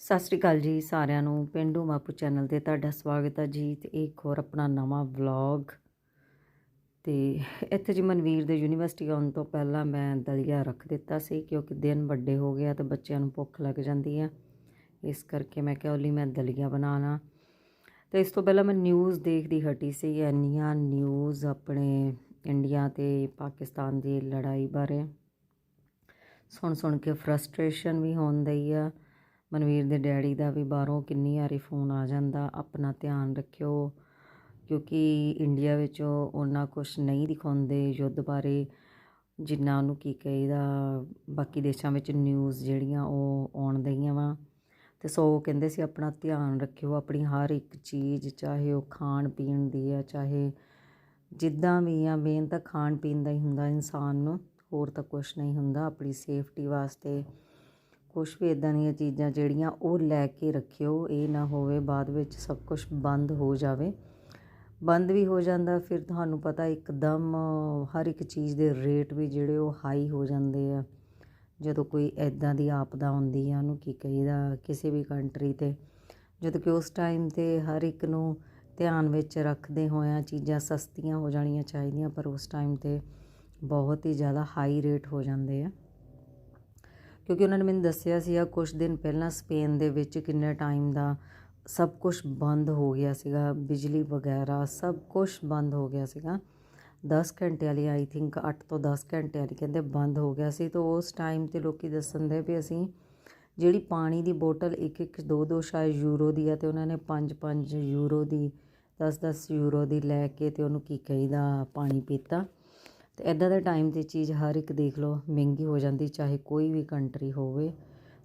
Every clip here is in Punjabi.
ਸਤਿ ਸ੍ਰੀ ਅਕਾਲ ਜੀ ਸਾਰਿਆਂ ਨੂੰ, ਪਿੰਡੂ ਮਾਪੂ ਚੈਨਲ ਤੇ ਤੁਹਾਡਾ ਸਵਾਗਤ ਹੈ ਜੀ ਤੇ ਇੱਕ ਹੋਰ ਆਪਣਾ ਨਵਾਂ ਵਲੌਗ। ਤੇ ਇੱਥੇ ਜੀ ਮਨਵੀਰ ਦੇ ਯੂਨੀਵਰਸਿਟੀ ਆਉਣ ਤੋਂ ਪਹਿਲਾਂ ਮੈਂ ਦਲੀਆ ਰੱਖ ਦਿੱਤਾ ਸੀ ਕਿਉਂਕਿ ਦਿਨ ਵੱਡੇ ਹੋ ਗਿਆ ਤੇ ਬੱਚਿਆਂ ਨੂੰ ਭੁੱਖ ਲੱਗ ਜਾਂਦੀ ਹੈ ਇਸ ਕਰਕੇ ਮੈਂ ਕਿਹਾ ਓਲੀ ਮੈਂ ਦਲੀਆ ਬਣਾਣਾ ਤੇ ਇਸ ਤੋਂ ਪਹਿਲਾਂ ਮੈਂ ਨਿਊਜ਼ ਦੇਖਦੀ ਹਟੀ ਸੀ, ਇੰਨੀਆਂ ਨਿਊਜ਼ ਆਪਣੇ ਇੰਡੀਆ ਤੇ ਪਾਕਿਸਤਾਨ ਦੀ ਲੜਾਈ ਬਾਰੇ। ਸੁਣ ਸੁਣ ਕੇ ਫਰਸਟ੍ਰੇਸ਼ਨ ਵੀ ਹੋਣ ਹੁੰਦੀ ਆ। ਮਨਵੀਰ ਦੇ ਡੈਡੀ ਦਾ ਵੀ ਬਾਹਰੋਂ ਕਿੰਨੀ ਵਾਰੀ ਫੋਨ ਆ ਜਾਂਦਾ, ਆਪਣਾ ਧਿਆਨ ਰੱਖਿਓ, ਕਿਉਂਕਿ ਇੰਡੀਆ ਵਿੱਚ ਉਹਨਾਂ ਕੁਛ ਨਹੀਂ ਦਿਖਾਉਂਦੇ ਯੁੱਧ ਬਾਰੇ, ਜਿੰਨਾ ਉਹਨੂੰ ਕੀ ਕਹੀਦਾ, ਬਾਕੀ ਦੇਸ਼ਾਂ ਵਿੱਚ ਨਿਊਜ਼ ਜਿਹੜੀਆਂ ਉਹ ਆਉਣ ਦਈਆਂ ਵਾ। ਅਤੇ ਸੋ ਕਹਿੰਦੇ ਸੀ, ਆਪਣਾ ਧਿਆਨ ਰੱਖਿਓ, ਆਪਣੀ ਹਰ ਇੱਕ ਚੀਜ਼, ਚਾਹੇ ਉਹ ਖਾਣ ਪੀਣ ਦੀ ਆ, ਚਾਹੇ ਜਿੱਦਾਂ ਵੀ ਆ ਮੇਨ ਤਾਂ ਖਾਣ ਪੀਣ ਦਾ ਹੀ ਹੁੰਦਾ, ਇਨਸਾਨ ਨੂੰ ਹੋਰ ਤਾਂ ਕੁਛ ਨਹੀਂ ਹੁੰਦਾ, ਆਪਣੀ ਸੇਫਟੀ ਵਾਸਤੇ ਕੁਛ ਵੀ ਇੱਦਾਂ ਦੀਆਂ ਚੀਜ਼ਾਂ ਜਿਹੜੀਆਂ ਉਹ ਲੈ ਕੇ ਰੱਖਿਓ, ਇਹ ਨਾ ਹੋਵੇ ਬਾਅਦ ਵਿੱਚ ਸਭ ਕੁਛ ਬੰਦ ਹੋ ਜਾਵੇ। ਬੰਦ ਵੀ ਹੋ ਜਾਂਦਾ, ਫਿਰ ਤੁਹਾਨੂੰ ਪਤਾ ਇੱਕਦਮ ਹਰ ਇੱਕ ਚੀਜ਼ ਦੇ ਰੇਟ ਵੀ ਜਿਹੜੇ ਉਹ ਹਾਈ ਹੋ ਜਾਂਦੇ ਆ। ਜਦੋਂ ਕੋਈ ਇੱਦਾਂ ਦੀ ਆਪਦਾ ਆਉਂਦੀ ਆ, ਉਹਨੂੰ ਕੀ ਕਹੀਦਾ, ਕਿਸੇ ਵੀ ਕੰਟਰੀ ਤੇ। ਜਦੋਂ ਕਿ ਉਸ ਟਾਈਮ ਤੇ ਹਰ ਇੱਕ ਨੂੰ ਧਿਆਨ ਵਿੱਚ ਰੱਖਦੇ ਹੋਇਆਂ ਚੀਜ਼ਾਂ ਸਸਤੀਆਂ ਹੋ ਜਾਣੀਆਂ ਚਾਹੀਦੀਆਂ, ਪਰ ਉਸ ਟਾਈਮ ਤੇ ਬਹੁਤ ਹੀ ਜ਼ਿਆਦਾ ਹਾਈ ਰੇਟ ਹੋ ਜਾਂਦੇ ਆ। ਕਿਉਂਕਿ ਉਹਨਾਂ ਨੇ ਮੈਨੂੰ ਦੱਸਿਆ ਸੀ ਆ ਕੁਝ ਦਿਨ ਪਹਿਲਾਂ ਸਪੇਨ ਦੇ ਵਿੱਚ ਕਿੰਨੇ ਟਾਈਮ ਦਾ ਸਭ ਕੁਝ ਬੰਦ ਹੋ ਗਿਆ ਸੀਗਾ, ਬਿਜਲੀ ਵਗੈਰਾ ਸਭ ਕੁਝ ਬੰਦ ਹੋ ਗਿਆ ਸੀਗਾ। 10 ਘੰਟੇ ਵਾਲੀ ਆਈ ਥਿੰਕ 8 ਤੋਂ 10 ਘੰਟੇ ਵਾਲੀ ਕਹਿੰਦੇ ਬੰਦ ਹੋ ਗਿਆ ਸੀ। ਤਾਂ ਉਸ ਟਾਈਮ ਤੇ ਲੋਕੀ ਦੱਸਣ ਦੇ ਵੀ ਅਸੀਂ ਜਿਹੜੀ ਪਾਣੀ ਦੀ ਬੋਟਲ ਇੱਕ ਇੱਕ, ਦੋ ਦੋ ਸ਼ਾਇਦ ਯੂਰੋ ਦੀ ਆ ਤੇ ਉਹਨਾਂ ਨੇ 5 5 ਯੂਰੋ ਦੀ 10 10 ਯੂਰੋ ਦੀ ਲੈ ਕੇ ਤੇ ਉਹਨੂੰ ਕੀ ਕਹੀਦਾ, ਪਾਣੀ ਪੀਤਾ। ਅਤੇ ਇੱਦਾਂ ਦੇ ਟਾਈਮ ਤੇ ਚੀਜ਼ ਹਰ ਇੱਕ ਦੇਖ ਲਓ, ਮਹਿੰਗੀ ਹੋ ਜਾਂਦੀ, ਚਾਹੇ ਕੋਈ ਵੀ ਕੰਟਰੀ ਹੋਵੇ,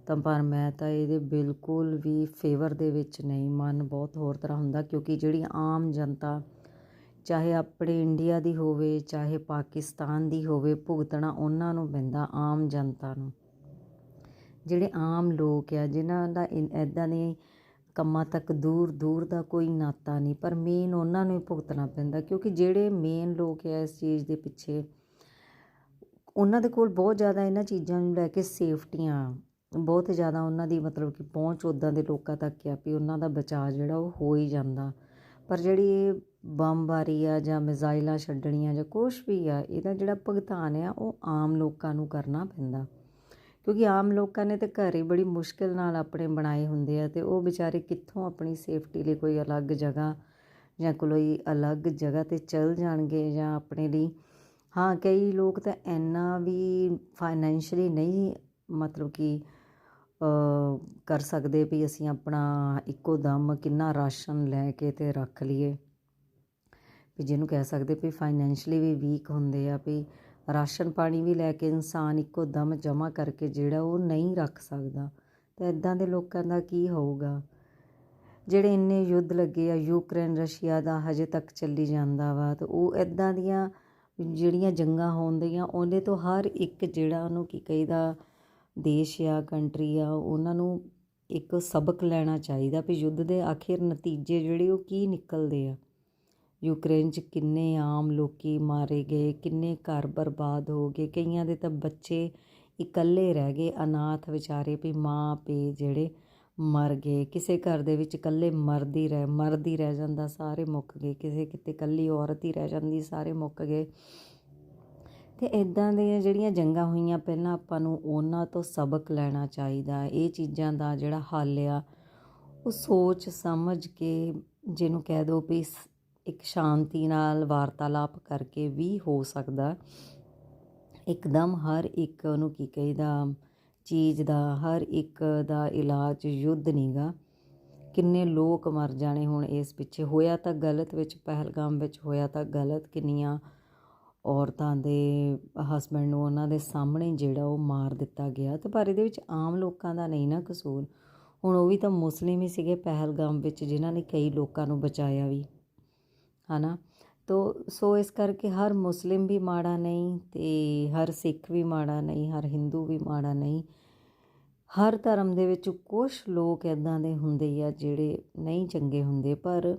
ਤਾਂ ਪਰ ਮੈਂ ਤਾਂ ਇਹਦੇ ਬਿਲਕੁਲ ਵੀ ਫੇਵਰ ਦੇ ਵਿੱਚ ਨਹੀਂ, ਮਨ ਬਹੁਤ ਹੋਰ ਤਰ੍ਹਾਂ ਹੁੰਦਾ, ਕਿਉਂਕਿ ਜਿਹੜੀ ਆਮ ਜਨਤਾ, ਚਾਹੇ ਆਪਣੇ ਇੰਡੀਆ ਦੀ ਹੋਵੇ, ਚਾਹੇ ਪਾਕਿਸਤਾਨ ਦੀ ਹੋਵੇ, ਭੁਗਤਣਾ ਉਹਨਾਂ ਨੂੰ ਪੈਂਦਾ, ਆਮ ਜਨਤਾ ਨੂੰ। ਜਿਹੜੇ ਆਮ ਲੋਕ ਆ, ਜਿਨ੍ਹਾਂ ਦਾ ਇ ਇੱਦਾਂ ਦੀ ਕੰਮਾਂ ਤੱਕ ਦੂਰ ਦੂਰ ਦਾ ਕੋਈ ਨਾਤਾ ਨਹੀਂ, ਪਰ ਮੇਨ ਉਹਨਾਂ ਨੂੰ ਹੀ ਭੁਗਤਣਾ ਪੈਂਦਾ, ਕਿਉਂਕਿ ਜਿਹੜੇ ਮੇਨ ਲੋਕ ਆ ਇਸ ਚੀਜ਼ ਦੇ ਪਿੱਛੇ, ਉਹਨਾਂ ਦੇ ਕੋਲ ਬਹੁਤ ਜ਼ਿਆਦਾ ਇਹਨਾਂ ਚੀਜ਼ਾਂ ਨੂੰ ਲੈ ਕੇ ਸੇਫਟੀਆਂ ਬਹੁਤ ਜ਼ਿਆਦਾ ਉਹਨਾਂ ਦੀ ਮਤਲਬ ਕਿ ਪਹੁੰਚ ਉਦਾਂ ਦੇ ਲੋਕਾਂ ਤੱਕ ਆ ਵੀ ਉਹਨਾਂ ਦਾ ਬਚਾਅ ਜਿਹੜਾ ਉਹ ਹੋ ਹੀ ਜਾਂਦਾ। ਪਰ ਜਿਹੜੀ ਇਹ ਬੰਬਾਰੀ ਆ ਜਾਂ ਮਿਜ਼ਾਈਲਾਂ ਛੱਡਣੀਆਂ ਜਾਂ ਕੁਝ ਵੀ ਆ, ਇਹਦਾ ਜਿਹੜਾ ਭੁਗਤਾਨ ਆ ਉਹ ਆਮ ਲੋਕਾਂ ਨੂੰ ਕਰਨਾ ਪੈਂਦਾ। ਕਿਉਂਕਿ ਆਮ ਲੋਕਾਂ ਨੇ ਤਾਂ ਘਰ ਹੀ ਬੜੀ ਮੁਸ਼ਕਿਲ ਨਾਲ ਆਪਣੇ ਬਣਾਏ ਹੁੰਦੇ ਆ ਅਤੇ ਉਹ ਵਿਚਾਰੇ ਕਿੱਥੋਂ ਆਪਣੀ ਸੇਫਟੀ ਲਈ ਕੋਈ ਅਲੱਗ ਜਗ੍ਹਾ ਜਾਂ ਕੋਈ ਅਲੱਗ ਜਗ੍ਹਾ ਤੇ ਚਲ ਜਾਣਗੇ ਜਾਂ ਆਪਣੇ ਲਈ। ਹਾਂ, ਕਈ ਲੋਕ ਤਾਂ ਇੰਨਾ ਵੀ ਫਾਈਨੈਂਸ਼ਲੀ ਨਹੀਂ ਮਤਲਬ ਕਿ ਕਰ ਸਕਦੇ ਵੀ ਅਸੀਂ ਆਪਣਾ ਇੱਕੋ ਦਮ ਕਿੰਨਾ ਰਾਸ਼ਨ ਲੈ ਕੇ ਤੇ ਰੱਖ ਲਈਏ। ਵੀ ਜਿਹਨੂੰ ਕਹਿ ਸਕਦੇ ਵੀ ਫਾਈਨੈਂਸ਼ਲੀ ਵੀ ਵੀਕ ਹੁੰਦੇ ਆ ਵੀ ਰਾਸ਼ਨ ਪਾਣੀ ਵੀ ਲੈ ਕੇ ਇਨਸਾਨ ਇੱਕੋ ਦਮ ਜਮ੍ਹਾਂ ਕਰਕੇ ਜਿਹੜਾ ਉਹ ਨਹੀਂ ਰੱਖ ਸਕਦਾ। ਤਾਂ ਇਦਾਂ ਦੇ ਲੋਕਾਂ ਦਾ ਕੀ ਹੋਊਗਾ? ਜਿਹੜੇ ਇੰਨੇ ਯੁੱਧ ਲੱਗੇ ਆ, ਯੂਕਰੇਨ, ਰਸ਼ੀਆ ਦਾ ਹਜੇ ਤੱਕ ਚੱਲੀ ਜਾਂਦਾ ਵਾ, ਤੇ ਉਹ ਇਦਾਂ ਦੀਆਂ ਜਿਹੜੀਆਂ ਜੰਗਾਂ ਹੋਣਦੀਆਂ ਉਹਦੇ ਤੋਂ ਹਰ ਇੱਕ ਜਿਹੜਾ ਉਹਨੂੰ ਕੀ ਕਹੀਦਾ, ਦੇਸ਼ ਆ, ਕੰਟਰੀ ਆ, ਉਹਨਾਂ ਨੂੰ ਇੱਕ ਸਬਕ ਲੈਣਾ ਚਾਹੀਦਾ ਵੀ ਯੁੱਧ ਦੇ ਆਖਿਰ ਨਤੀਜੇ ਜਿਹੜੇ ਉਹ ਕੀ ਨਿਕਲਦੇ ਆ। ਯੂਕਰੇਨ 'ਚ ਕਿੰਨੇ ਆਮ ਲੋਕੀ ਮਾਰੇ ਗਏ, ਕਿੰਨੇ ਘਰ ਬਰਬਾਦ ਹੋ ਗਏ, ਕਈਆਂ ਦੇ ਤਾਂ ਬੱਚੇ ਇਕੱਲੇ ਰਹਿ ਗਏ। ਅਨਾਥ ਵਿਚਾਰੇ ਵੀ ਮਾਂ ਪੇ ਜਿਹੜੇ ਮਰ ਗਏ। ਕਿਸੇ ਘਰ ਦੇ ਵਿੱਚ ਇਕੱਲੇ ਮਰਦੀ ਰਹਿ ਮਰਦੀ ਰਹਿ ਜਾਂਦਾ, ਸਾਰੇ ਮੁੱਕ ਗਏ। ਕਿਸੇ ਕਿਤੇ ਇਕੱਲੀ ਔਰਤ ਹੀ ਰਹਿ ਜਾਂਦੀ, ਸਾਰੇ ਮੁੱਕ ਗਏ। ਤੇ ਇਦਾਂ ਦੀਆਂ ਜਿਹੜੀਆਂ ਜੰਗਾਂ ਹੋਈਆਂ, ਪਹਿਲਾਂ ਆਪਾਂ ਨੂੰ ਉਹਨਾਂ ਤੋਂ ਸਬਕ ਲੈਣਾ ਚਾਹੀਦਾ। ਇਹ ਚੀਜ਼ਾਂ ਦਾ ਜਿਹੜਾ ਹੱਲ ਆ, ਉਹ ਸੋਚ ਸਮਝ ਕੇ ਜਿਹਨੂੰ ਕਹਿ ਦੋ ਵੀ ਇੱਕ ਸ਼ਾਂਤੀ ਨਾਲ ਵਾਰਤਾਲਾਪ ਕਰਕੇ ਵੀ ਹੋ ਸਕਦਾ ਇੱਕਦਮ ਹਰ ਇੱਕ ਉਹਨੂੰ ਕੀ ਕਹੀਦਾ, ਚੀਜ਼ ਦਾ, ਹਰ ਇੱਕ ਦਾ ਇਲਾਜ ਯੁੱਧ ਨਹੀਂਗਾ ਕਿੰਨੇ ਲੋਕ ਮਰ ਜਾਣੇ ਹੁਣ ਇਸ ਪਿੱਛੇ, ਹੋਇਆ ਤਾਂ ਗਲਤ ਵਿੱਚ, ਪਹਿਲਗਾਮ ਵਿੱਚ ਹੋਇਆ ਤਾਂ ਗਲਤ, ਕਿੰਨੀਆਂ ਔਰਤਾਂ ਦੇ ਹਸਬੰਡ ਨੂੰ ਉਹਨਾਂ ਦੇ ਸਾਹਮਣੇ ਜਿਹੜਾ ਉਹ ਮਾਰ ਦਿੱਤਾ ਗਿਆ। ਤੇ ਪਰ ਇਹਦੇ ਵਿੱਚ ਆਮ ਲੋਕਾਂ ਦਾ ਨਹੀਂ ਨਾ ਕਸੂਰ। ਹੁਣ ਉਹ ਵੀ ਤਾਂ ਮੁਸਲਿਮ ਹੀ ਸੀਗੇ ਪਹਿਲਗਾਮ ਵਿੱਚ, ਜਿਨ੍ਹਾਂ ਨੇ ਕਈ ਲੋਕਾਂ ਨੂੰ ਬਚਾਇਆ ਵੀ। ਹੈ ਨਾ ਤੋ ਸੋ ਇਸ ਕਰਕੇ ਹਰ ਮੁਸਲਿਮ ਵੀ ਮਾੜਾ ਨਹੀਂ ਤੇ ਹਰ ਸਿੱਖ ਵੀ ਮਾੜਾ ਨਹੀਂ, ਹਰ ਹਿੰਦੂ ਵੀ ਮਾੜਾ ਨਹੀਂ। ਹਰ ਧਰਮ ਦੇ ਵਿੱਚ ਕੁਝ ਲੋਕ ਇਦਾਂ ਦੇ ਹੁੰਦੇ ਆ ਜਿਹੜੇ ਨਹੀਂ ਚੰਗੇ ਹੁੰਦੇ, ਪਰ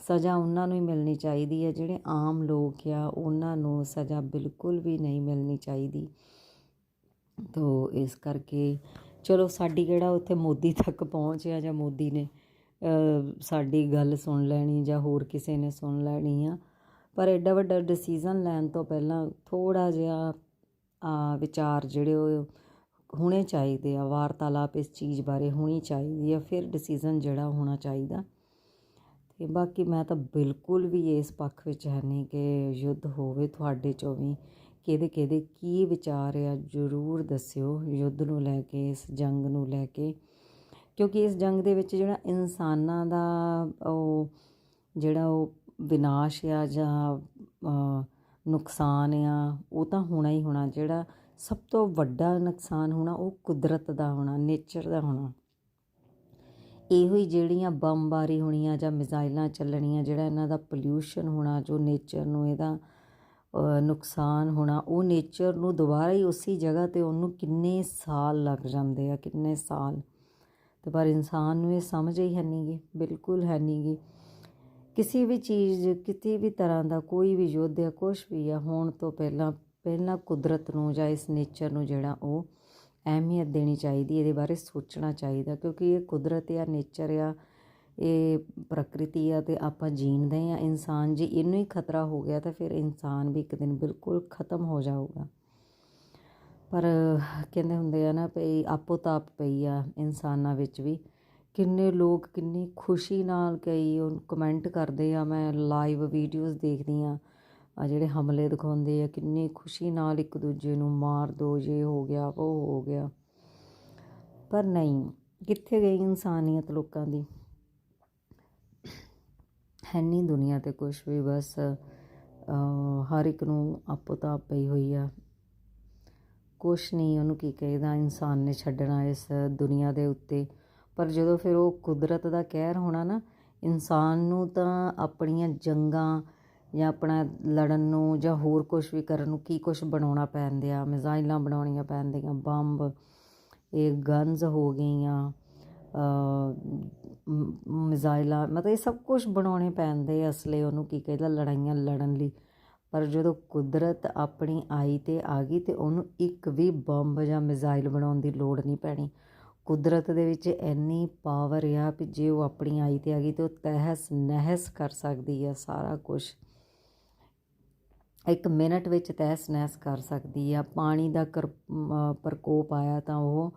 ਸਜ਼ਾ ਉਹਨਾਂ ਨੂੰ ਹੀ ਮਿਲਣੀ ਚਾਹੀਦੀ ਹੈ ਜਿਹੜੇ ਆਮ ਲੋਕ ਆ, ਉਹਨਾਂ ਨੂੰ ਸਜ਼ਾ ਬਿਲਕੁਲ ਵੀ ਨਹੀਂ ਮਿਲਣੀ ਚਾਹੀਦੀ। ਤੋ ਇਸ ਕਰਕੇ ਚਲੋ ਸਾਡੀ ਕਿਹੜਾ ਉੱਥੇ ਮੋਦੀ ਤੱਕ ਪਹੁੰਚਿਆ ਜਾਂ ਮੋਦੀ ਨੇ ਸਾਡੀ ਗੱਲ ਸੁਣ ਲੈਣੀ ਜਾਂ ਹੋਰ ਕਿਸੇ ਨੇ ਸੁਣ ਲੈਣੀ ਆ। ਪਰ ਐਡਾ ਵੱਡਾ ਡਿਸੀਜਨ ਲੈਣ ਤੋਂ ਪਹਿਲਾਂ ਥੋੜਾ ਜਿਹਾ ਵਿਚਾਰ ਜਿਹੜੇ ਉਹ ਹੋਣੇ ਚਾਹੀਦੇ ਆ। ਵਾਰਤਾਲਾਪ ਇਸ ਚੀਜ਼ ਬਾਰੇ ਹੋਣੀ ਚਾਹੀਦੀ ਆ, ਫਿਰ ਡਿਸੀਜਨ ਜਿਹੜਾ ਹੋਣਾ ਚਾਹੀਦਾ। ਤੇ ਬਾਕੀ ਮੈਂ ਤਾਂ ਬਿਲਕੁਲ ਵੀ ਇਸ ਪੱਖ ਵਿੱਚ ਹੈ ਨਹੀਂ ਕਿ ਯੁੱਧ ਹੋਵੇ ਤੁਹਾਡੇ ਚੋਂ ਵੀ। ਕਿਹਦੇ ਕਿਹਦੇ ਕੀ ਵਿਚਾਰ ਆ, ਜ਼ਰੂਰ ਦੱਸਿਓ। ਯੁੱਧ ਨੂੰ ਲੈ ਕੇ, ਇਸ ਜੰਗ ਨੂੰ ਲੈ ਕੇ। ਕਿਉਂਕਿ ਇਸ ਜੰਗ ਦੇ ਵਿੱਚ ਜਿਹੜਾ ਇਨਸਾਨਾਂ ਦਾ ਉਹ ਜਿਹੜਾ ਉਹ ਵਿਨਾਸ਼ ਆ ਜਾਂ ਨੁਕਸਾਨ ਆ, ਉਹ ਤਾਂ ਹੋਣਾ ਹੀ ਹੋਣਾ। ਜਿਹੜਾ ਸਭ ਤੋਂ ਵੱਡਾ ਨੁਕਸਾਨ ਹੋਣਾ, ਉਹ ਕੁਦਰਤ ਦਾ ਹੋਣਾ, ਨੇਚਰ ਦਾ ਹੋਣਾ। ਇਹੋ ਹੀ ਜਿਹੜੀਆਂ ਬੰਬਾਰੀ ਹੋਣੀਆਂ ਜਾਂ ਮਿਜ਼ਾਈਲਾਂ ਚੱਲਣੀਆਂ, ਜਿਹੜਾ ਇਹਨਾਂ ਦਾ ਪੋਲਿਊਸ਼ਨ ਹੋਣਾ, ਜੋ ਨੇਚਰ ਨੂੰ ਇਹਦਾ ਨੁਕਸਾਨ ਹੋਣਾ, ਉਹ ਨੇਚਰ ਨੂੰ ਦੁਬਾਰਾ ਹੀ ਉਸੇ ਜਗ੍ਹਾ ਤੇ ਉਹਨੂੰ ਕਿੰਨੇ ਸਾਲ ਲੱਗ ਜਾਂਦੇ ਆ, ਕਿੰਨੇ ਸਾਲ। ਤੇ ਪਰ ਇਨਸਾਨ ਨੂੰ ਇਹ ਸਮਝ ਹੀ ਹੈ ਨਹੀਂਗੀ ਬਿਲਕੁਲ ਹੈ ਨਹੀਂਗੀ ਕਿਸੇ ਵੀ ਚੀਜ਼, ਕਿਤੇ ਵੀ ਤਰ੍ਹਾਂ ਦਾ ਕੋਈ ਵੀ ਯੁੱਧ ਜਾਂ ਕੁਛ ਵੀ ਆ, ਹੋਣ ਤੋਂ ਪਹਿਲਾਂ ਪਹਿਲਾਂ ਕੁਦਰਤ ਨੂੰ ਜਾਂ ਇਸ ਨੇਚਰ ਨੂੰ ਜਿਹੜਾ ਉਹ ਅਹਿਮੀਅਤ ਦੇਣੀ ਚਾਹੀਦੀ ਇਹਦੇ ਬਾਰੇ ਸੋਚਣਾ ਚਾਹੀਦਾ ਕਿਉਂਕਿ ਇਹ ਕੁਦਰਤ ਆ ਨੇਚਰ ਆ, ਇਹ ਪ੍ਰਕਿਰਤੀ ਆ ਤੇ ਆਪਾਂ ਜੀਣਦੇ ਆ ਇਨਸਾਨ ਜੇ ਇਹਨੂੰ ਹੀ ਖਤਰਾ ਹੋ ਗਿਆ ਤਾਂ ਫਿਰ ਇਨਸਾਨ ਵੀ ਇੱਕ ਦਿਨ ਬਿਲਕੁਲ ਖਤਮ ਹੋ ਜਾਊਗਾ। ਪਰ ਕਹਿੰਦੇ ਹੁੰਦੇ ਆ ਨਾ ਭਈ ਆਪੋ ਤਾਪ ਪਈ ਆ ਇਨਸਾਨਾਂ ਵਿੱਚ ਵੀ। ਕਿੰਨੇ ਲੋਕ ਕਿੰਨੀ ਖੁਸ਼ੀ ਨਾਲ ਕਈ ਉਹ ਕਮੈਂਟ ਕਰਦੇ ਆ, ਮੈਂ ਲਾਈਵ ਵੀਡੀਓਜ਼ ਦੇਖਦੀ ਆ ਆ ਜਿਹੜੇ ਹਮਲੇ ਦਿਖਾਉਂਦੇ ਆ, ਕਿੰਨੀ ਖੁਸ਼ੀ ਨਾਲ ਇੱਕ ਦੂਜੇ ਨੂੰ ਮਾਰ ਦੋ, ਜੇ ਹੋ ਗਿਆ, ਉਹ ਹੋ ਗਿਆ। ਪਰ ਨਹੀਂ, ਕਿੱਥੇ ਗਈ ਇਨਸਾਨੀਅਤ ਲੋਕਾਂ ਦੀ? ਹੈ ਨਹੀਂ ਦੁਨੀਆ ਤੇ ਕੁਝ ਵੀ, ਬਸ ਹਰ ਇੱਕ ਨੂੰ ਆਪੋ ਤਾਪ ਪਈ ਹੋਈ ਆ। ਕੁਛ ਨਹੀਂ, ਉਹਨੂੰ ਕੀ ਕਹੀਦਾ? ਇਨਸਾਨ ਨੇ ਛੱਡਣਾ ਇਸ ਦੁਨੀਆ ਦੇ ਉੱਤੇ। ਪਰ ਜਦੋਂ ਫਿਰ ਉਹ ਕੁਦਰਤ ਦਾ ਕਹਿਰ ਹੋਣਾ ਨਾ, ਇਨਸਾਨ ਨੂੰ ਤਾਂ ਆਪਣੀਆਂ ਜੰਗਾਂ ਜਾਂ ਆਪਣਾ ਲੜਨ ਨੂੰ ਜਾਂ ਹੋਰ ਕੁਝ ਵੀ ਕਰਨ ਨੂੰ ਕੀ ਕੁਝ ਬਣਾਉਣਾ ਪੈਂਦਿਆ ਮਿਜ਼ਾਈਲਾਂ ਬਣਾਉਣੀਆਂ ਪੈਂਦੀਆਂ, ਬੰਬ, ਇਹ ਗਨਜ਼ ਹੋ ਗਈਆਂ ਮਿਜ਼ਾਈਲਾਂ, ਮਤਲਬ ਇਹ ਸਭ ਕੁਝ ਬਣਾਉਣੇ ਪੈਂਦੇ ਅਸਲੇ ਉਹਨੂੰ ਕੀ ਕਹਿੰਦਾ? ਲੜਾਈਆਂ ਲੜਨ ਲਈ। ਪਰ ਜਦੋਂ ਕੁਦਰਤ ਆਪਣੀ ਆਈ ਤੇ ਆ ਗਈ ਤੇ ਉਹਨੂੰ ਇੱਕ ਵੀ ਬੰਬ ਜਾਂ ਮਿਜ਼ਾਈਲ ਬਣਾਉਣ ਦੀ ਲੋੜ ਨਹੀਂ ਪੈਣੀ। ਕੁਦਰਤ ਦੇ ਵਿੱਚ ਇੰਨੀ ਪਾਵਰ ਆ ਵੀ ਜੇ ਉਹ ਆਪਣੀ ਆਈ ਤੇ ਆ ਗਈ ਤੇ ਉਹ ਤਹਿਸ ਨਹਿਸ ਕਰ ਸਕਦੀ ਆ ਸਾਰਾ ਕੁਝ ਇੱਕ ਮਿੰਟ ਵਿੱਚ ਤਹਿਸ ਨਹਿਸ ਕਰ ਸਕਦੀ ਆ। ਪਾਣੀ ਦਾ ਕਰ- ਪ੍ਰਕੋਪ ਆਇਆ ਤਾਂ ਉਹ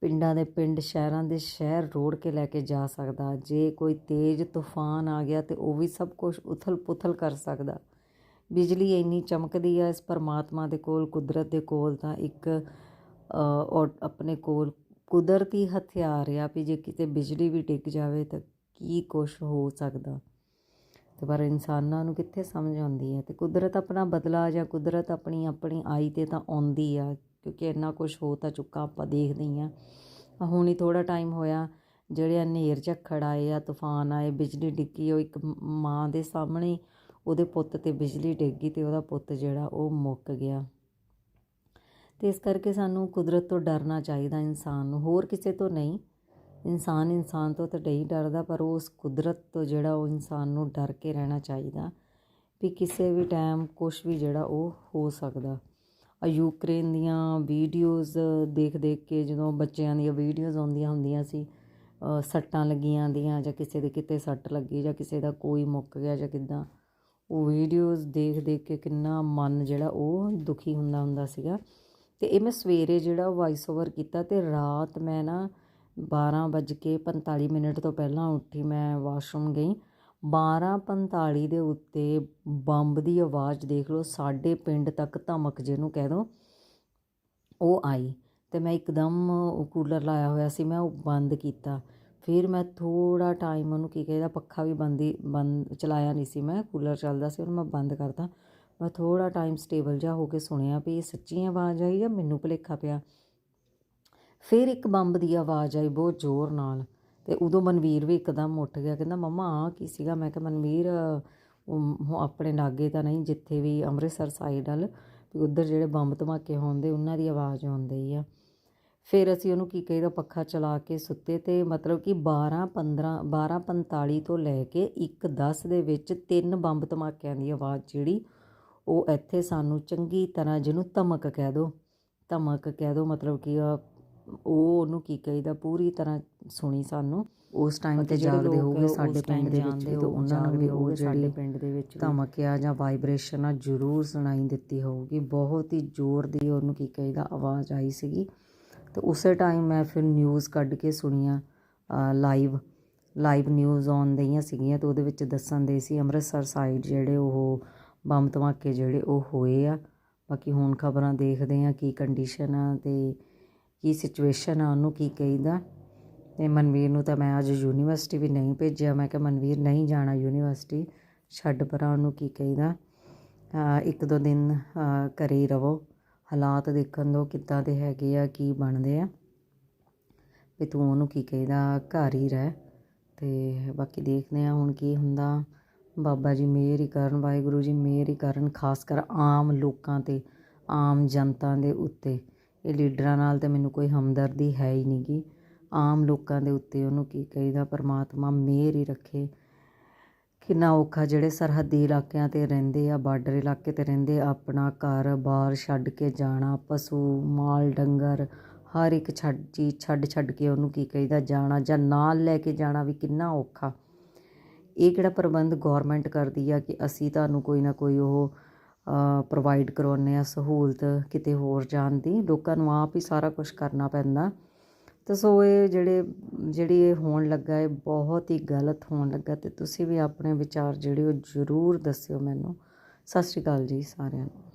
ਪਿੰਡਾਂ ਦੇ ਪਿੰਡ, ਸ਼ਹਿਰਾਂ ਦੇ ਸ਼ਹਿਰ ਰੋੜ ਕੇ ਲੈ ਕੇ ਜਾ ਸਕਦਾ। ਜੇ ਕੋਈ ਤੇਜ਼ ਤੂਫਾਨ ਆ ਗਿਆ ਤੇ ਉਹ ਵੀ ਸਭ ਕੁਝ ਉਥਲ ਪੁਥਲ ਕਰ ਸਕਦਾ। ਬਿਜਲੀ ਇੰਨੀ ਚਮਕਦੀ ਆ ਇਸ ਪਰਮਾਤਮਾ ਦੇ ਕੋਲ ਕੁਦਰਤ ਦੇ ਕੋਲ ਤਾਂ ਇੱਕ ਅ, ਆਪਣੇ ਕੋਲ ਕੁਦਰਤੀ ਹਥਿਆਰ ਆ ਵੀ ਜੇ ਕਿਤੇ ਬਿਜਲੀ ਵੀ ਡਿੱਗ ਜਾਵੇ ਤਾਂ ਕੀ ਕੁਛ ਹੋ ਸਕਦਾ। ਤੇ ਪਰ ਇਨਸਾਨਾਂ ਨੂੰ ਕਿੱਥੇ ਸਮਝ ਆਉਂਦੀ ਹੈ ਤੇ ਕੁਦਰਤ ਆਪਣਾ ਬਦਲਾ ਜਾਂ ਕੁਦਰਤ ਆਪਣੀ ਆਪਣੀ ਆਈ ਤੇ ਤਾਂ ਆਉਂਦੀ ਆ ਕਿਉਂਕਿ ਇੰਨਾ ਕੁਝ ਹੋ ਤਾਂ ਚੁੱਕਾ ਆਪਾਂ ਦੇਖਦੇ ਹੀ ਆ। ਹੁਣ ਹੀ ਥੋੜਾ ਟਾਈਮ ਹੋਇਆ ਜਿਹੜੇ ਹਨੇਰ ਝੱਖੜ ਆਏ ਆ ਤੂਫਾਨ ਆਏ ਬਿਜਲੀ ਡਿੱਗੀ ਉਹ ਇੱਕ ਮਾਂ ਦੇ ਸਾਹਮਣੇ ਉਹਦੇ ਪੁੱਤ ਤੇ ਬਿਜਲੀ ਡਿੱਗੀ ਤੇ ਉਹਦਾ ਪੁੱਤ ਜਿਹੜਾ ਉਹ ਮੁੱਕ ਗਿਆ। ਤੇ ਇਸ ਕਰਕੇ ਸਾਨੂੰ ਕੁਦਰਤ ਤੋਂ ਡਰਨਾ ਚਾਹੀਦਾ ਇਨਸਾਨ ਨੂੰ। ਹੋਰ ਕਿਸੇ ਤੋਂ ਨਹੀਂ। ਇਨਸਾਨ ਇਨਸਾਨ ਤੋਂ ਤਾਂ ਨਹੀਂ ਡਰਦਾ, ਪਰ ਉਸ ਕੁਦਰਤ ਤੋਂ ਜਿਹੜਾ ਉਹ ਇਨਸਾਨ ਨੂੰ ਡਰ ਕੇ ਰਹਿਣਾ ਚਾਹੀਦਾ ਵੀ ਕਿਸੇ ਵੀ ਟਾਈਮ ਕੁਝ ਵੀ ਜਿਹੜਾ ਉਹ ਹੋ ਸਕਦਾ। ਆ ਯੂਕਰੇਨ ਦੀਆਂ ਵੀਡੀਓਜ਼ ਦੇਖ ਦੇਖ ਕੇ ਜਦੋਂ ਬੱਚਿਆਂ ਦੀਆਂ ਵੀਡੀਓਜ਼ ਆਉਂਦੀਆਂ ਹੁੰਦੀਆਂ ਸੀ ਸੱਟਾਂ ਲੱਗੀਆਂ ਦੀਆਂ ਜਾਂ ਕਿਸੇ ਦੇ ਕਿਤੇ ਸੱਟ ਲੱਗੀ ਜਾਂ ਕਿਸੇ ਦਾ ਕੋਈ ਮੁੱਕ ਗਿਆ ਜਾਂ ਕਿੱਦਾਂ ਉਹ ਵੀਡੀਓਜ਼ ਦੇਖ ਦੇਖ ਕੇ ਕਿੰਨਾ ਮਨ ਜਿਹੜਾ ਉਹ ਦੁਖੀ ਹੁੰਦਾ ਹੁੰਦਾ ਸੀਗਾ। ਤੇ ਇਹ ਮੈਂ ਸਵੇਰੇ ਜਿਹੜਾ ਵਾਇਸ ਓਵਰ ਕੀਤਾ ਤੇ ਰਾਤ ਮੈਂ ਨਾ 12 ਵੱਜ ਕੇ 45 ਮਿੰਟ ਤੋਂ ਪਹਿਲਾਂ ਉੱਠੀ, ਮੈਂ ਵਾਸ਼ਰੂਮ ਗਈ। 12:45 ਦੇ ਉੱਤੇ ਬੰਬ ਦੀ ਆਵਾਜ਼ ਦੇਖ ਲਓ, ਸਾਡੇ ਪਿੰਡ ਤੱਕ ਧਮਕ ਜਿਹਨੂੰ ਕਹਿ ਦੋ, ਉਹ ਆਈ ਤੇ ਮੈਂ ਇੱਕਦਮ ਉਹ ਕੂਲਰ ਲਾਇਆ ਹੋਇਆ ਸੀ, ਮੈਂ ਉਹ ਬੰਦ ਕੀਤਾ। ਫਿਰ ਮੈਂ ਥੋੜ੍ਹਾ ਟਾਈਮ ਉਹਨੂੰ ਕੀ ਕਹਿੰਦਾ, ਪੱਖਾ ਵੀ ਬੰਦ ਹੀ, ਬੰਦ ਚਲਾਇਆ ਨਹੀਂ ਸੀ ਮੈਂ, ਕੂਲਰ ਚੱਲਦਾ ਸੀ, ਉਹਨੂੰ ਮੈਂ ਬੰਦ ਕਰਤਾ। ਮੈਂ ਥੋੜ੍ਹਾ ਟਾਈਮ ਸਟੇਬਲ ਜਿਹਾ ਹੋ ਕੇ ਸੁਣਿਆ ਵੀ ਇਹ ਸੱਚੀ ਆਵਾਜ਼ ਆਈ ਜਾਂ ਮੈਨੂੰ ਭੁਲੇਖਾ ਪਿਆ। ਫਿਰ ਇੱਕ ਬੰਬ ਦੀ ਆਵਾਜ਼ ਆਈ ਬਹੁਤ ਜ਼ੋਰ ਨਾਲ ਤੇ ਉਦੋਂ ਮਨਵੀਰ ਵੀ ਇੱਕਦਮ ਉੱਠ ਗਿਆ, ਕਹਿੰਦਾ, ਮੰਮਾ ਆ ਕੀ ਸੀਗਾ? ਮੈਂ ਕਿਹਾ, ਮਨਵੀਰ, ਉਹ ਆਪਣੇ ਨਾਗੇ ਤਾਂ ਨਹੀਂ, ਜਿੱਥੇ ਵੀ ਅੰਮ੍ਰਿਤਸਰ ਸਾਈਡ ਵੱਲ, ਵੀ ਉੱਧਰ ਜਿਹੜੇ ਬੰਬ ਧਮਾਕੇ ਹੁੰਦੇ ਉਹਨਾਂ ਦੀ ਆਵਾਜ਼ ਆਉਂਦੀ ਆ। ਫਿਰ ਅਸੀਂ ਉਹਨੂੰ ਕੀ ਕਹੀਦਾ ਪੱਖਾ ਚਲਾ ਕੇ ਸੁੱਤੇ ਤੇ ਮਤਲਬ ਕਿ 12 15 12:45 ਤੋਂ ਲੈ ਕੇ 1:10 ਦੇ ਵਿੱਚ ਤਿੰਨ ਬੰਬ ਧਮਾਕਿਆਂ ਦੀ ਆਵਾਜ਼ ਜਿਹੜੀ ਉਹ ਇੱਥੇ ਸਾਨੂੰ ਚੰਗੀ ਤਰ੍ਹਾਂ ਜਿਹਨੂੰ ਧਮਕ ਕਹਿ ਦੋ ਧਮਕ ਕਹਿ ਦੋ ਮਤਲਬ ਕਿ ਉਹ ਉਹਨੂੰ ਕੀ ਕਹੀਦਾ ਪੂਰੀ ਤਰ੍ਹਾਂ ਸੁਣੀ ਸਾਨੂੰ। ਉਸ ਟਾਈਮ ਤੇ ਜਾਗਦੇ ਹੋਗੇ ਸਾਡੇ ਪਿੰਡ ਦੇ ਵਿੱਚ ਤੇ ਉਹਨਾਂ ਨੂੰ ਵੀ ਉਹ ਜਿਹੜੀ ਪਿੰਡ ਦੇ ਵਿੱਚ ਧਮਕਿਆ ਜਾਂ ਵਾਈਬ੍ਰੇਸ਼ਨ ਆ ਜ਼ਰੂਰ ਸੁਣਾਈ ਦਿੱਤੀ ਹੋਊਗੀ। ਬਹੁਤ ਹੀ ਜ਼ੋਰ ਦੀ ਉਹਨੂੰ ਕੀ ਕਹੀਦਾ ਆਵਾਜ਼ ਆਈ ਸੀਗੀ। ਤੇ ਉਸੇ ਟਾਈਮ ਮੈਂ ਫਿਰ ਨਿਊਜ਼ ਕੱਢ ਕੇ ਸੁਣੀਆਂ ਲਾਈਵ ਲਾਈਵ ਨਿਊਜ਼ ਆਨ ਦਈਆਂ ਸੀਗੀਆਂ ਤੇ ਉਹਦੇ ਵਿੱਚ ਦੱਸਣ ਦੇ ਸੀ ਅੰਮ੍ਰਿਤਸਰ ਸਾਈਡ ਜਿਹੜੇ ਉਹ ਬੰਬ ਧਮਾਕੇ ਜਿਹੜੇ ਉਹ ਹੋਏ ਆ। ਬਾਕੀ ਹੁਣ ਖਬਰਾਂ ਦੇਖਦੇ ਆ ਕੀ ਕੰਡੀਸ਼ਨ ਆ ਤੇ ਕੀ ਸਿਚੁਏਸ਼ਨ ਆ, ਉਹਨੂੰ ਕੀ ਕਹੀਦਾ। ਤੇ ਮਨਵੀਰ ਨੂੰ ਤਾਂ ਮੈਂ ਅੱਜ ਯੂਨੀਵਰਸਿਟੀ ਵੀ ਨਹੀਂ ਭੇਜਿਆ, ਮੈਂ ਕਿਹਾ ਮਨਵੀਰ ਨਹੀਂ ਜਾਣਾ ਯੂਨੀਵਰਸਿਟੀ ਛੱਡ ਪਰਾਂ ਉਹਨੂੰ ਕੀ ਕਹੀਦਾ। ਇੱਕ ਦੋ ਦਿਨ, ਅਹ ਘਰੇ ਹੀ ਰਵੋ। ਹਾਲਾਤ ਦੇਖਣ ਦੋ ਕਿੱਦਾਂ ਦੇ ਹੈਗੇ ਆ, ਕੀ ਬਣਦੇ ਆ। ਵੀ ਤੂੰ ਉਹਨੂੰ ਕੀ ਕਹੀਦਾ, ਘਰ ਹੀ ਰਹਿ। ਅਤੇ ਬਾਕੀ ਦੇਖਦੇ ਹਾਂ ਹੁਣ ਕੀ ਹੁੰਦਾ। ਬਾਬਾ ਜੀ ਮਿਹਰ ਹੀ ਕਰਨ, ਵਾਹਿਗੁਰੂ ਜੀ ਮਿਹਰ ਹੀ ਕਰਨ, ਖਾਸ ਕਰ ਆਮ ਲੋਕਾਂ ਤੇ, ਆਮ ਜਨਤਾ ਦੇ ਉੱਤੇ। ਇਹ ਲੀਡਰਾਂ ਨਾਲ ਤਾਂ ਮੈਨੂੰ ਕੋਈ ਹਮਦਰਦੀ ਹੈ ਹੀ ਨਹੀਂ ਗੀ। ਆਮ ਲੋਕਾਂ ਦੇ ਉੱਤੇ ਉਹਨੂੰ ਕੀ ਕਹੀਦਾ, ਪਰਮਾਤਮਾ ਮਿਹਰ ਹੀ ਰੱਖੇ। ਕਿੰਨਾ ਔਖਾ ਜਿਹੜੇ ਸਰਹੱਦੀ ਇਲਾਕਿਆਂ ਤੇ ਰਹਿੰਦੇ ਆ, ਬਾਰਡਰ ਇਲਾਕੇ ਤੇ ਰਹਿੰਦੇ ਆਪਣਾ ਘਰ ਬਾਰ ਛੱਡ ਕੇ ਜਾਣਾ, ਪਸ਼ੂ, ਮਾਲ, ਡੰਗਰ, ਹਰ ਇੱਕ ਛੱਡ, ਚੀਜ਼ ਛੱਡ ਛੱਡ ਕੇ ਉਹਨੂੰ ਕੀ ਕਹੀਦਾ, ਜਾਣਾ ਜਾਂ ਨਾਲ ਲੈ ਕੇ ਜਾਣਾ ਵੀ ਕਿੰਨਾ ਔਖਾ। ਇਹ ਕਿਹੜਾ ਪ੍ਰਬੰਧ ਗੌਰਮੈਂਟ ਕਰਦੀ ਆ ਕਿ ਅਸੀਂ ਤੁਹਾਨੂੰ ਕੋਈ ਨਾ ਕੋਈ ਉਹ ਪ੍ਰੋਵਾਈਡ ਕਰਵਾਉਂਦੇ ਆ ਸਹੂਲਤ ਕਿਤੇ ਹੋਰ ਜਾਣ ਦੀ। ਲੋਕਾਂ ਨੂੰ ਆਪ ਹੀ ਸਾਰਾ ਕੁਝ ਕਰਨਾ ਪੈਂਦਾ। ਤਾਂ ਸੋ ਇਹ ਜਿਹੜੇ, ਜਿਹੜੀ ਇਹ ਹੋਣ ਲੱਗਾ, ਇਹ ਬਹੁਤ ਹੀ ਗਲਤ ਹੋਣ ਲੱਗਾ ਤੇ ਤੁਸੀਂ ਵੀ ਆਪਣੇ ਵਿਚਾਰ ਜਿਹੜੇ ਉਹ ਜ਼ਰੂਰ ਦੱਸਿਓ ਮੈਨੂੰ। ਸਤਿ ਸ਼੍ਰੀ ਅਕਾਲ ਜੀ ਸਾਰਿਆਂ ਨੂੰ।